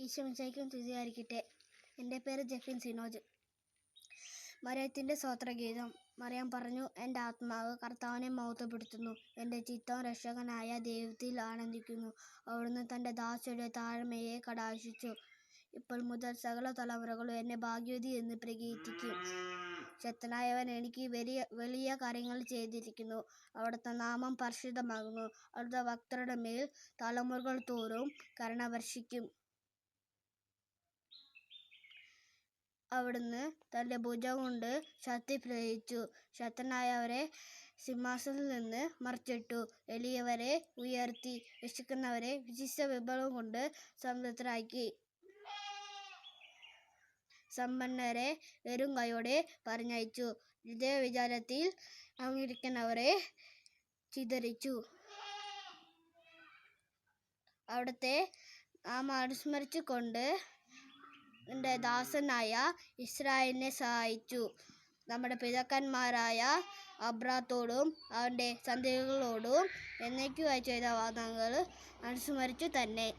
ഈശോമിശയ്ക്കും തുതിയായിരിക്കട്ടെ. എന്റെ പേര് ജെഫിൻ സിനോജ്. മറിയത്തിന്റെ സ്വോത്രഗീതം മറിയം പറഞ്ഞു എന്റെ ആത്മാവ് കർത്താവിനെ മഹത്വപ്പെടുത്തുന്നു. എന്റെ ചിത്തം രക്ഷകനായ ദൈവത്തിൽ ആനന്ദിക്കുന്നു. അവിടുന്ന് തന്റെ ദാസയുടെ താഴ്മയെ കടാശിച്ചു ഇപ്പോൾ മുതൽ സകല തലമുറകളും എന്നെ ഭാഗ്യവതി എന്ന് പ്രകീർത്തിക്കും. ശക്തനായവൻ എനിക്ക് വലിയ വലിയ കാര്യങ്ങൾ ചെയ്തിരിക്കുന്നു. അവിടുത്തെ നാമം പരിശുദ്ധമാകുന്നു. അവിടുത്തെ ഭക്തരുടെ മേൽ തലമുറകൾ തോറും കരുണ വർഷിക്കും. അവിടുന്ന് തന്റെ ഭുജം കൊണ്ട് ശക്തി പ്രയോഗിച്ചു ശക്തനായവരെ സിംഹാസനത്തിൽ നിന്ന് മറിച്ചിട്ടു. എളിയവരെ ഉയർത്തി. രക്ഷിക്കുന്നവരെ വിശിഷ്ട വിഭവം കൊണ്ട് സംതൃപ്തരാക്കി സമ്പന്നരെ വെറും കൈയോടെ പറഞ്ഞയച്ചു. ഹൃദയവിചാരത്തിൽ അങ്ങിരിക്കുന്നവരെ ചിതറിച്ചു. അവിടുത്തെ ആ മനുസ്മരിച്ചു കൊണ്ട് ദാസനായ ഇസ്രായേലിനെ സഹായിച്ചു. നമ്മുടെ പിതാക്കന്മാരായ അബ്രാത്തോടും അവന്റെ സന്തതികളോടും എന്നേക്കുമായി ചെയ്ത വാദങ്ങൾ അനുസ്മരിച്ചു തന്നെ.